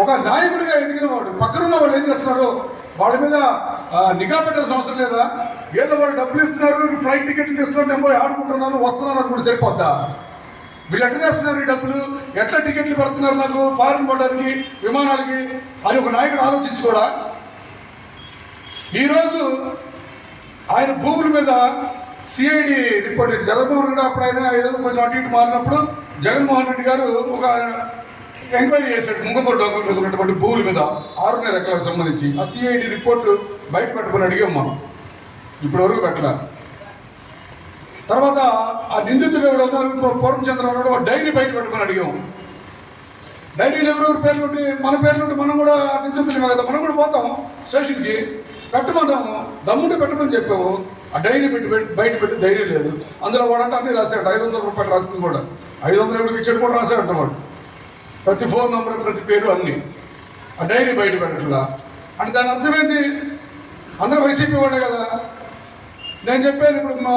ఒక నాయకుడిగా ఎదిగిన వాడు పక్కన ఉన్న వాళ్ళు ఏం చేస్తున్నారు? వాళ్ళ మీద నిఘా పెట్టాల్సిన అవసరం లేదా? ఏదో వాళ్ళు డబ్బులు ఇస్తున్నారు ఫ్లైట్ టికెట్లు తీస్తున్నారు నేను పోయి ఆడుకుంటున్నాను వస్తున్నాను అనుకుంటే సరిపోద్దా? వీళ్ళు ఎట్లా చేస్తున్నారు ఈ డబ్బులు? ఎట్లా టికెట్లు పెడుతున్నారు నాకు ఫారెన్ పోవడానికి విమానాలకి? అని ఒక నాయకుడు ఆలోచించి కూడా ఈరోజు ఆయన భూముల మీద సిఐడి రిపోర్ట్ జగన్మోహన్ రెడ్డి అప్పుడు ఆయన ఏదో కొంచెం అటు ఇటు మారినప్పుడు జగన్మోహన్ రెడ్డి గారు ఒక ఎంక్వైరీ చేశాడు. ముంగపూర్ డోకల మీద ఉన్నటువంటి భూముల మీద ఆరున్నర ఎకరాలకు సంబంధించి ఆ సిఐడి రిపోర్ట్ బయట పెట్టుకుని అడిగాం మనం. ఇప్పటి వరకు పెట్టలే. తర్వాత ఆ నిందితుడు ఎవడు ఉన్నారు పూర్వం చంద్ర ఉన్నాడు డైరీ బయట పెట్టుకుని అడిగాం. డైరీలు ఎవరెవరి పేర్లు ఉండి మన పేర్లు ఉండి మనం కూడా నిందితులమే కదా మనం కూడా పోతాం స్టేషన్కి. పెట్టమన్నాము దమ్ముడు పెట్టమని చెప్పావు. ఆ డైరీ పెట్టి పెట్టి బయట పెట్టి ధైర్యం లేదు. అందులో వాడంటే అన్ని రాశాడు ఐదు వందల రూపాయలు రాసింది కూడా. ఐదు వందలు ఎవరికి ఇచ్చాడు కూడా రాశాడంట వాడు. ప్రతి ఫోన్ నెంబర్ ప్రతి పేరు అన్నీ. ఆ డైరీ బయట పెట్టట్లా అంటే దాని అర్థమైంది? అందరూ వైసీపీ వాళ్ళే కదా. నేను చెప్పాను ఇప్పుడు మా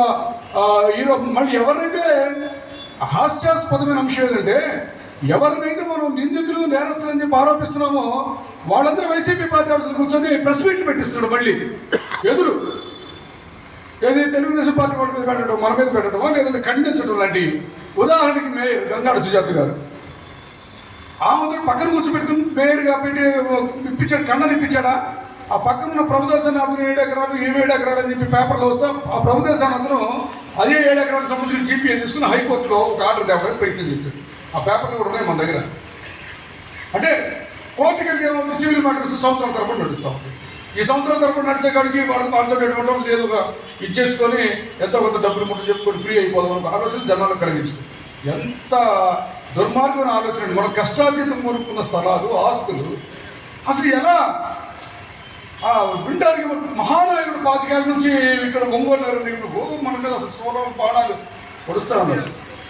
ఈరోజు మళ్ళీ ఎవరినైతే హాస్యాస్పదమైన అంశం ఏంటంటే ఎవరినైతే మనం నిందితులు నేరస్తులు అని చెప్పి ఆరోపిస్తున్నామో వాళ్ళందరూ వైసీపీ పార్టీ ఆఫీసులు కూర్చొని ప్రెస్ మీట్లు పెట్టిస్తున్నాడు మళ్ళీ. ఎదురు. ఏది తెలుగుదేశం పార్టీ వాళ్ళ మీద పెట్టడం మన మీద పెట్టడం లేదంటే ఖండించడం లాంటి ఉదాహరణకి మేయర్ గంగాడ సుజాత గారు. ఆ ముద్ర పక్కన కూర్చోబెట్టుకుని పేరుగా పెట్టి ఇప్పించాడు కన్నని ఇప్పించాడా? ఆ పక్కన ఉన్న ప్రభుదేశాన్ని అతను ఏడు ఎకరాలు ఏమి ఏడు ఎకరాలు అని చెప్పి పేపర్లో వస్తే ఆ ప్రభుదేశాన్ని అతను అదే ఏడు ఎకరాలకు సంబంధించిన టీపీఏ తీసుకుని హైకోర్టులో ఒక ఆర్డర్ తేవడానికి ప్రయత్నం చేశాడు. ఆ పేపర్లు కూడా ఉన్నాయి మన దగ్గర. అంటే కోర్టుకి వెళ్తే ఏమవుతుంది? సివిల్ మ్యాటర్స్ సంవత్సరం తరపున నడుస్తూ ఈ సంవత్సరం తరపున నడిచే కాడికి వాళ్ళతో వాళ్ళతో ఎటువంటి వాళ్ళు లేదు. ఇచ్చేసుకొని ఎంతో కొంత డబ్బులు ముట్టు చెప్పుకొని ఫ్రీ అయిపోదాం అనే ఆలోచన జనాలకు కలిగించింది. ఎంత దుర్మార్గమైన ఆలోచన మన మనం కష్టాతీతం కొనుక్కున్న స్థలాలు ఆస్తులు. అసలు ఎలా? ఆ వింటానికి మహానాయకుడు పాతికేళ్ళ నుంచి ఇక్కడ ఒంగోలు నగరం ఇప్పుడు ఓ మన మీద అసలు సోలాలు బాణాలు పొడుస్తూ ఉన్నారు.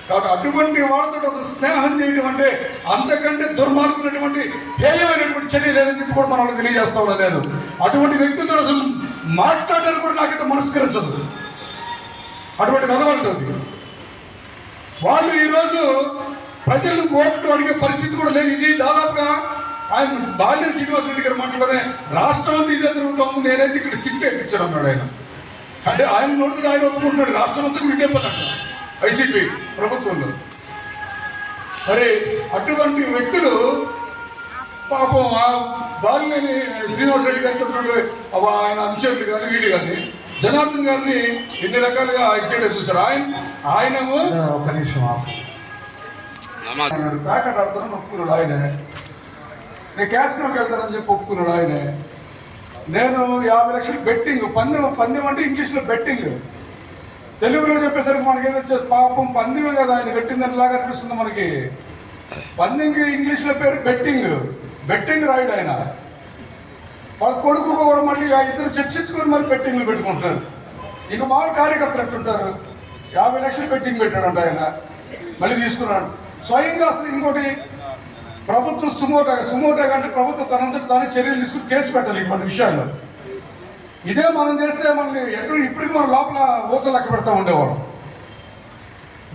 కాబట్టి అటువంటి వాళ్ళతో అసలు స్నేహం చేయడం అంటే అంతకంటే దుర్మార్గులైనటువంటి హేయమైనటువంటి చర్య లేదని చెప్పి కూడా మనం వాళ్ళకి తెలియజేస్తా ఉన్నా నేను. అటువంటి వ్యక్తులతో అసలు మాట్లాడడానికి కూడా నాకైతే మనస్కరించదు. అటువంటి మెదవాళ్ళతో వాళ్ళు ఈరోజు ప్రజలు ఓట్లు అడిగే పరిస్థితి కూడా లేదు. ఇది దాదాపుగా ఆయన బాల్య శ్రీనివాస రెడ్డి గారు మాట్లాడే రాష్ట్రం అంతా ఇదే జరుగుతుంది నేనైతే ఇక్కడ సిట్ వేయించాను అన్నాడు ఆయన. అంటే ఆయన నోడుతుడు ఆయన ఒప్పుకుంటున్నాడు. రాష్ట్రం అంతా కూడా ఇదే పని అంట వైసీపీ ప్రభుత్వంలో. మరి అటువంటి వ్యక్తులు పాపం ఆ బాలినేని శ్రీనివాస రెడ్డి గారితో ఉన్నటువంటి ఆయన అనుచరులు కానీ వీళ్ళు కానీ జనార్దన్ గారిని ఎన్ని రకాలుగా ఇచ్చేటే చూసారు ఆయన ఆయనము ఒక నిమిషం ఆపు. ప్యాకెట్ ఆడతానని ఒప్పుకున్నాడు ఆయనే. నేను క్యాసినోకి వెళ్తానని చెప్పి ఒప్పుకున్నాడు ఆయనే. నేను యాభై లక్షలు బెట్టింగ్ పందెం పందెం అంటే ఇంగ్లీష్లో బెట్టింగ్. తెలుగులో చెప్పేసరికి మనకి ఏదో పాపం పందెమే కదా ఆయన పెట్టిందని లాగా అనిపిస్తుంది మనకి. పందెంకి ఇంగ్లీష్లో పేరు బెట్టింగ్. బెట్టింగ్ రాయుడు ఆయన. వాళ్ళ కొడుకు కూడా మళ్ళీ ఆ ఇద్దరు చర్చించుకొని మరి బెట్టింగ్లు పెట్టుకుంటున్నారు. ఇక మామూలు కార్యకర్తలు ఎట్టుంటారు యాభై లక్షలు బెట్టింగ్ పెట్టాడంట ఆయన. మళ్ళీ తీసుకున్నాడు. స్వయంగా అసలు ఇంకోటి ప్రభుత్వం సుమోటా సుమోటా అంటే ప్రభుత్వం తనంతటి తానే చర్యలు తీసుకుని కేసు పెట్టాలి ఇటువంటి విషయాల్లో. ఇదే మనం చేస్తే మనల్ని ఎటు ఇప్పటికి మనం లోపల ఊచ లెక్క పెడతా ఉండేవాడు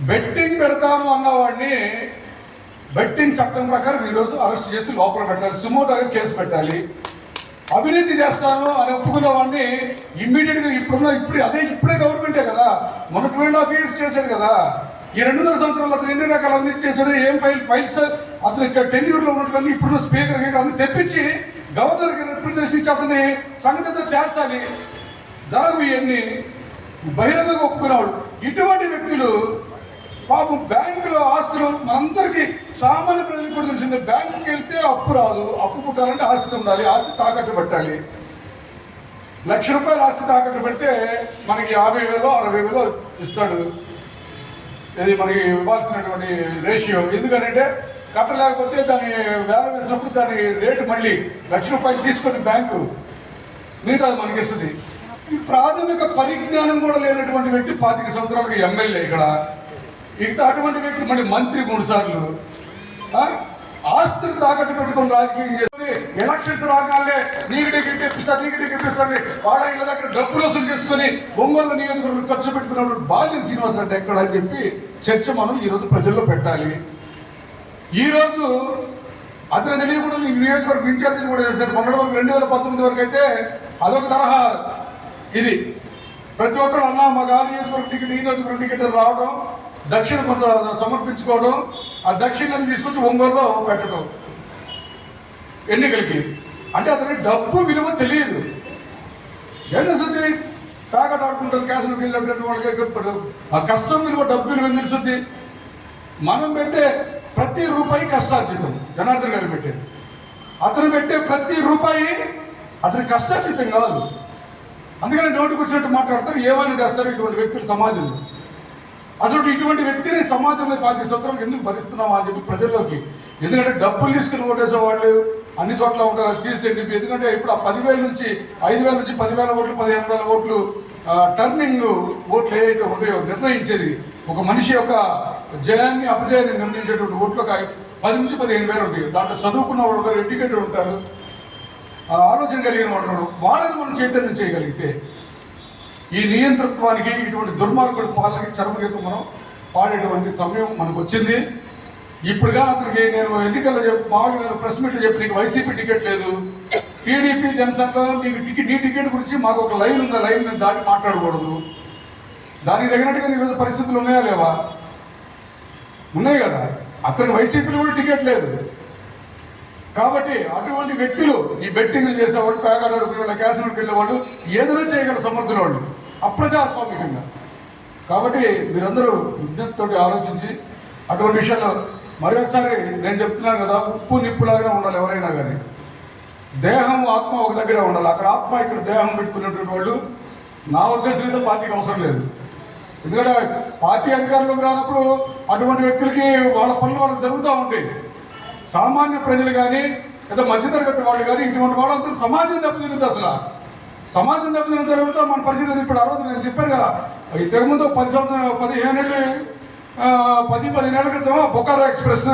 బెట్టింగ్ పెడతాను అన్నవాడిని బెట్టింగ్ చట్టం ప్రకారం ఈరోజు అరెస్ట్ చేసి లోపల పెట్టాలి సుమోటోగా కేసు పెట్టాలి. అవినీతి చేస్తాను అని ఒప్పుకున్న వాడిని ఇమ్మీడియట్గా ఇప్పుడున్న ఇప్పుడు అదే ఇప్పుడే గవర్నమెంటే కదా. మన టూ అండ్ హాఫ్ ఇయర్స్ చేశాడు కదా. ఈ రెండున్నర సంవత్సరాలు అతను ఎన్ని రకాల అవినీతి చేశాడు ఏం ఫైల్ ఫైల్స్ అతను ఇక్కడ టెన్యూర్లో ఉన్నటువంటి ఇప్పుడున్న స్పీకర్ గారు అన్ని తెప్పించి గవర్నర్కి రిప్రజెంటేషన్ ఇచ్చి అతని సంగతితో తేల్చాలి. జరగవు ఇవన్నీ బహిరంగంగా ఒప్పుకున్నాడు ఇటువంటి వ్యక్తులు పాపం బ్యాంకులో ఆస్తులు మనందరికీ సామాన్య ప్రజలకు కూడా తెలిసింది. బ్యాంకుకి వెళ్తే అప్పు రాదు అప్పు పుట్టాలంటే ఆస్తి ఉండాలి ఆస్తి తాకట్టు పెట్టాలి. లక్ష రూపాయలు ఆస్తి తాకట్టు పెడితే మనకి యాభై వేలు అరవై వేలు ఇస్తాడు. ఇది మనకి ఇవ్వాల్సినటువంటి రేషియో ఎందుకనంటే కట్టలేకపోతే దాని వేల వేసినప్పుడు దాని రేటు మళ్ళీ లక్ష రూపాయలు తీసుకొని బ్యాంకు మిగతా మనకి ఇస్తుంది. ఈ ప్రాథమిక పరిజ్ఞానం కూడా లేనటువంటి వ్యక్తి పాతిక సంవత్సరాలకు ఎమ్మెల్యే ఇక్కడ. ఇక అటువంటి వ్యక్తి మళ్ళీ మంత్రి మూడు సార్లు. ఆస్తులు తాకట్టు పెట్టుకొని రాజకీయం ఎలక్షన్స్ రాగానే నీకు టికెట్ ఇప్పిస్తారు నీకు టికెట్ ఇస్తారు వాళ్ళ ఇళ్ళ దగ్గర డబ్బులు వసూలు చేసుకుని ఒంగోలు నియోజకవర్గం ఖర్చు పెట్టుకున్నప్పుడు బాల్యం శ్రీనివాస్ రెడ్డి ఎక్కడ అని చెప్పి చర్చ మనం ఈరోజు ప్రజల్లో పెట్టాలి. ఈరోజు అతను తెలియకుండా ఈ నియోజకవర్గం ఇన్ఛార్జీని కూడా చేశారు. మొన్నటి వరకు రెండు వేల పంతొమ్మిది వరకు అయితే అదొక తరహా ఇది. ప్రతి ఒక్కరు అన్న మా గాలి నియోజకవర్గం టికెట్ ఈ నియోజకవర్గం టికెట్ రావడం దక్షిణ కొంత సమర్పించుకోవడం ఆ దక్షిణాన్ని తీసుకొచ్చి ఒంగోలులో పెట్టడం. ఎన్నికలకి. అంటే అతనికి డబ్బు విలువ తెలియదు. ఏం ప్యాకెట్ ఆడుకుంటారు క్యాసులు వెళ్ళినటువంటి వాళ్ళకి ఆ కష్టం విలువ డబ్బు విలువ ఏం తెలుస్తుంది మనం పెట్టే ప్రతి రూపాయి కష్టార్జితం. జనార్దన్ గారు పెట్టేది. అతను పెట్టే ప్రతి రూపాయి అతని కష్టార్జితం కాదు. అందుకని నోటికి వచ్చినట్టు మాట్లాడతారు ఏమైనా చేస్తారు ఇటువంటి వ్యక్తులు సమాజంలో. అసలు ఇటువంటి వ్యక్తిని సమాజంలో పాతి సంవత్సరాలకు ఎందుకు భరిస్తున్నామా అని చెప్పి ప్రజల్లోకి? ఎందుకంటే డబ్బులు తీసుకుని ఓటేసే వాళ్ళు అన్ని చోట్ల ఉంటారు అది తీసేయండి ఎందుకంటే ఇప్పుడు ఆ పదివేల నుంచి ఐదు వేల నుంచి పదివేల ఓట్లు పదిహేను వేల ఓట్లు టర్నింగ్ ఓట్లు ఏవైతే ఉంటాయో నిర్ణయించేది ఒక మనిషి యొక్క జయాన్ని అపజయాన్ని నిర్ణయించేటువంటి ఓట్లు ఒక పది నుంచి పదిహేను వేలు ఉంటాయి. దాంట్లో చదువుకున్న వాళ్ళు ఉంటారు ఎడ్యుకేటెడ్ ఉంటారు. ఆలోచన కలిగిన వాడు వాళ్ళని మనం చైతన్యం చేయగలిగితే ఈ నియంతృత్వానికి ఇటువంటి దుర్మార్గుడు పాలనకి చర్మగీతం మనం పాడేటువంటి సమయం మనకు వచ్చింది ఇప్పుడుగా అతనికి నేను ఎన్నికల్లో చెప్పి మామూలుగా నేను ప్రెస్ మీట్లో చెప్పి నీకు వైసీపీ టికెట్ లేదు. టీడీపీ జనసేనలో నీకు టికెట్ నీ టికెట్ గురించి మాకు ఒక లైన్ ఉంది? ఆ లైన్ నేను దాటి మాట్లాడకూడదు. దానికి తగినట్టుగా ఈరోజు పరిస్థితులు ఉన్నాయా లేవా? ఉన్నాయి కదా. అతనికి వైసీపీలో కూడా టికెట్ లేదు. కాబట్టి అటువంటి వ్యక్తులు ఈ బెట్టింగ్లు చేసేవాళ్ళు పేగాడు ఆడుకునే వాళ్ళు క్యాసినోకి వెళ్ళేవాళ్ళు ఏదైనా చేయగల సమర్థుల వాళ్ళు. అప్రజాస్వామికంగా. కాబట్టి మీరందరూ విజ్ఞతతో ఆలోచించి అటువంటి విషయాల్లో మరొకసారి నేను చెప్తున్నాను కదా ఉప్పు నిప్పులాగానే ఉండాలి ఎవరైనా కానీ దేహం ఆత్మ ఒక దగ్గరే ఉండాలి. అక్కడ ఆత్మ ఇక్కడ దేహం పెట్టుకునేటువంటి వాళ్ళు నా ఉద్దేశం అయితే పార్టీకి అవసరం లేదు. ఎందుకంటే పార్టీ అధికారంలోకి రానప్పుడు అటువంటి వ్యక్తులకి వాళ్ళ పనులు వాళ్ళకి జరుగుతూ ఉంటాయి. సామాన్య ప్రజలు కానీ లేదా మధ్యతరగతి వాళ్ళు కానీ ఇటువంటి వాళ్ళందరూ సమాజం దెబ్బతింది అసలు. సమాజం దెబ్బతిన జరుగుతా మన పరిస్థితి ఇప్పుడు ఆ రోజు నేను చెప్పాను కదా ఇంతకుముందు పది సంవత్సరాలు పదిహేను ఏళ్ళు పది పదిహేనేళ్ళ క్రితం బొకారో ఎక్స్ప్రెస్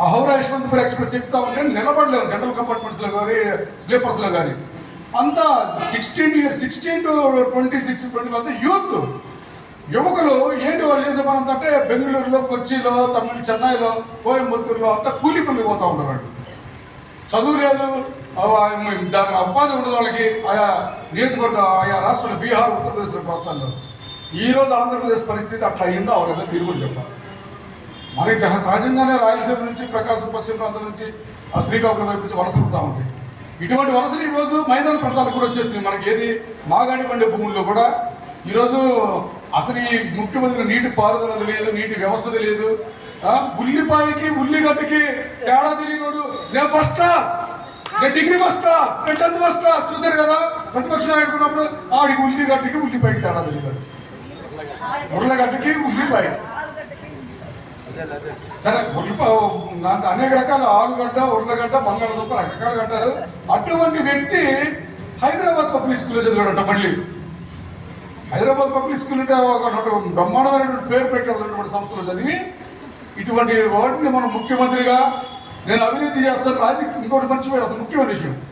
ఆ హౌరా యశ్వంతపూర్ ఎక్స్ప్రెస్ ఎక్కుతా ఉంటే నిలబడలేదు జనరల్ కంపార్ట్మెంట్స్లో కానీ స్లీపర్స్లో కానీ. అంతా sixteen year sixteen to twenty six twenty అంతా యూత్. యువకులు ఏంటి వాళ్ళు చేసే పని అంటే బెంగళూరులో కొచ్చిలో తమిళ చెన్నైలో కోయంబత్తూరులో అంతా కూలి పనులు పోతూ ఉంటారు చదువు లేదు దాని ఉపాధి ఉండదు వాళ్ళకి. ఆయా నియోజకవర్గ ఆయా రాష్ట్రాలు బీహార్ ఉత్తరప్రదేశ్ రాష్ట్రాల్లో. ఈ రోజు ఆంధ్రప్రదేశ్ పరిస్థితి అట్లా అయిందా అవ్వలేదా మీరు కూడా చెప్పాలి. మనకి సహజంగానే రాయలసీమ నుంచి ప్రకాశం పశ్చిమ ప్రాంతం నుంచి ఆ శ్రీకాకుళం వైపు నుంచి వలసలు ఉంటా ఉంటాయి. ఇటువంటి వలసలు ఈరోజు మైదాన ప్రాంతాలకు కూడా వచ్చేసినాయి. మనకి ఏది? మాగాడి పండే భూముల్లో కూడా ఈరోజు అసలు ఈ ముఖ్యమంత్రి నీటి పారుదల తెలియదు నీటి వ్యవస్థ తెలియదు. ఉల్లిపాయకి ఉల్లిగడ్డకి తేడా తెలియనోడు నేను ఫస్ట్ క్లాస్ నేను డిగ్రీ ఫస్ట్ క్లాస్ నేను టెన్త్ ఫస్ట్ క్లాస్ చూశారు కదా? ప్రతిపక్ష నాయకున్నప్పుడు ఆడికి ఉల్లిగడ్డకి ఉల్లిపాయకి తేడా తెలియదు. ఉర్లగడ్డకి ఉల్లిపాయ. సరే ఉల్లిపాయ దాంట్లో అనేక రకాల ఆలుగడ్డ ఉర్లగడ్డ బంగాళదుంప రకరకాలు అంటారు అటువంటి వ్యక్తి హైదరాబాద్ పబ్లిక్ స్కూల్లో చదివాడట మళ్ళీ. హైదరాబాద్ పబ్లిక్ స్కూల్ అంటే ఒక నటు- బ్రహ్మాండమైనటువంటి పేరు పెట్టేటువంటి సంస్థలు చదివి ఇటువంటి వాటిని మనం ముఖ్యమంత్రిగా నేను అవినీతి చేస్తాను రాజకీయం ఇంకోటి మర్చిపోయారు అసలు ముఖ్యమైన విషయం.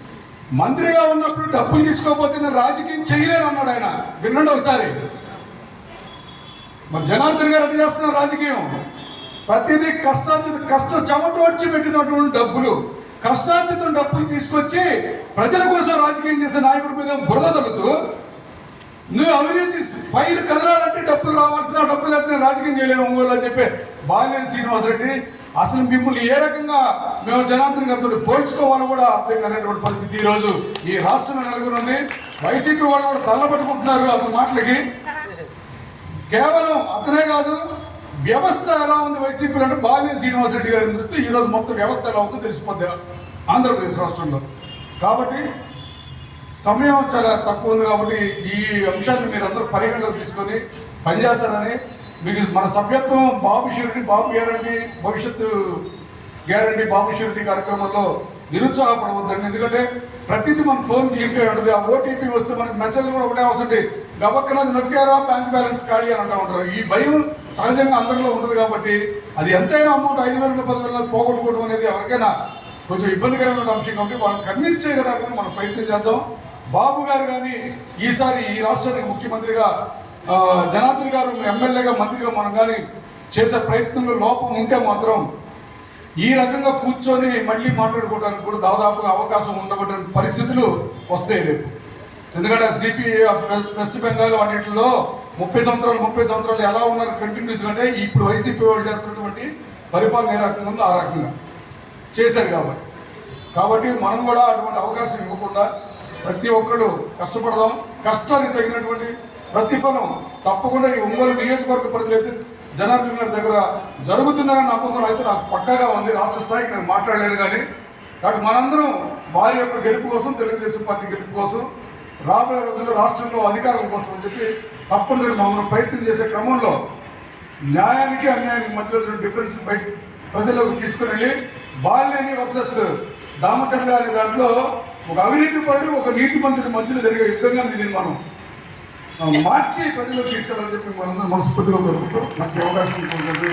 మంత్రిగా ఉన్నప్పుడు డబ్బులు తీసుకోకపోతే నేను రాజకీయం చేయలేను అన్నాడు ఆయన. వినండి ఒకసారి. మరి జనార్దన్ గారు అది చేస్తున్నారు రాజకీయం? ప్రతిదీ కష్టార్జిత కష్టం చెమటోడ్చి పెట్టినటువంటి డబ్బులు. కష్టార్జితం డబ్బులు తీసుకొచ్చి ప్రజల కోసం రాజకీయం చేసే నాయకుడి మీద బురద తగ్గుతూ నువ్వు అవినీతి ఫైల్ కదలాలంటే డబ్బులు రావాల్సిన డబ్బులు అయితే నేను రాజకీయం చేయలేను ఒంగోలు అని చెప్పి బాలినేని శ్రీనివాసరెడ్డి అసలు మిమ్మల్ని ఏ రకంగా మేము జనార్దన్ గారితో పోల్చుకోవాలో కూడా అర్థం కానటువంటి పరిస్థితి ఈరోజు రోజు ఈ రాష్ట్రంలో నెలకొనుంది వైసీపీ వాళ్ళు కూడా తల్లబట్టుకుంటున్నారు అతని మాటలకి. కేవలం అతనే కాదు వ్యవస్థ ఎలా ఉంది వైసీపీలో అంటే బాలినేని శ్రీనివాసరెడ్డి గారిని చూస్తే ఈ రోజు మొత్తం వ్యవస్థ ఎలా ఉందో తెలిసిపోద్ది ఆంధ్రప్రదేశ్ రాష్ట్రంలో. కాబట్టి సమయం చాలా తక్కువ ఉంది కాబట్టి ఈ అంశాన్ని మీరు అందరూ పరిగణలోకి తీసుకొని పనిచేస్తారని మీకు మన సభ్యత్వం బాబు షిరెడ్డి బాబు గ్యారంటీ భవిష్యత్తు గ్యారంటీ బాబు షిరెడ్డి కార్యక్రమంలో నిరుత్సాహపడవద్దండి. ఎందుకంటే ప్రతిదీ మన ఫోన్ లింక్ అయి ఉంటుంది ఆ ఓటీపీ వస్తే మనకి మెసేజ్ కూడా ఒకటే వస్తుంది గబక్కన నొక్కారా బ్యాంక్ బ్యాలెన్స్ ఖాళీ అని అంటూ ఉంటారు. ఈ భయం సహజంగా అందరిలో ఉంటుంది కాబట్టి అది ఎంతైనా అమౌంట్ ఐదు వేల పదివేల పోగొట్టుకోవడం అనేది ఎవరికైనా కొంచెం ఇబ్బందికరమైన అంశం కాబట్టి వాళ్ళని కన్విన్స్ చేయడానికి మనం ప్రయత్నం చేద్దాం. బాబు గారు కానీ ఈసారి ఈ రాష్ట్రానికి ముఖ్యమంత్రిగా ఆ, జనార్దన్ గారు ఎమ్మెల్యేగా మంత్రిగా మనం కానీ చేసే ప్రయత్నంలో లోపం ఉంటే మాత్రం ఈ రకంగా కూర్చొని మళ్ళీ మాట్లాడుకోవడానికి కూడా దాదాపుగా అవకాశం ఉండబడిన పరిస్థితులు వస్తాయి రేపు. ఎందుకంటే సిపి వెస్ట్ బెంగాల్ వాటిలో ముప్పై సంవత్సరాలు ముప్పై సంవత్సరాలు ఎలా ఉన్నారు కంటిన్యూస్ అంటే ఇప్పుడు వైసీపీ వాళ్ళు చేస్తున్నటువంటి పరిపాలన ఏ రకంగా ఉందో ఆ రకంగా చేశారు కాబట్టి. కాబట్టి మనం కూడా అటువంటి అవకాశం ఇవ్వకుండా ప్రతి ఒక్కళ్ళు కష్టపడదాం. కష్టానికి తగినటువంటి ప్రతిఫలం తప్పకుండా ఈ ఒంగోలు నియోజకవర్గ ప్రజలైతే జనార్దన్ గారి దగ్గర జరుగుతున్నారని నమ్మకం అయితే నాకు పక్కగా ఉంది. రాష్ట్ర స్థాయికి నేను మాట్లాడలేను కానీ. కాబట్టి మనందరం వారి యొక్క గెలుపు కోసం తెలుగుదేశం పార్టీ గెలుపు కోసం రాబోయే రోజుల్లో రాష్ట్రంలో అధికారం కోసం అని చెప్పి తప్పనిసరి మనం ప్రయత్నం చేసే క్రమంలో న్యాయానికి అన్యాయానికి మధ్యలో డిఫరెన్స్ బయట ప్రజల్లోకి తీసుకుని వెళ్ళి బాల్యని వర్సెస్ దామచర్య అనే దాంట్లో ఒక అవినీతి పరుడు ఒక నీతి మంత్రుడి మధ్యలో జరిగే యుద్ధంగా దీన్ని మనం. మార్చి ప్రజలకు తీసుకెళ్ళాలని చెప్పి మనందరం మనస్ఫూర్తిగా కోరుకుంటూ నాకు అవకాశం ఉంటుంది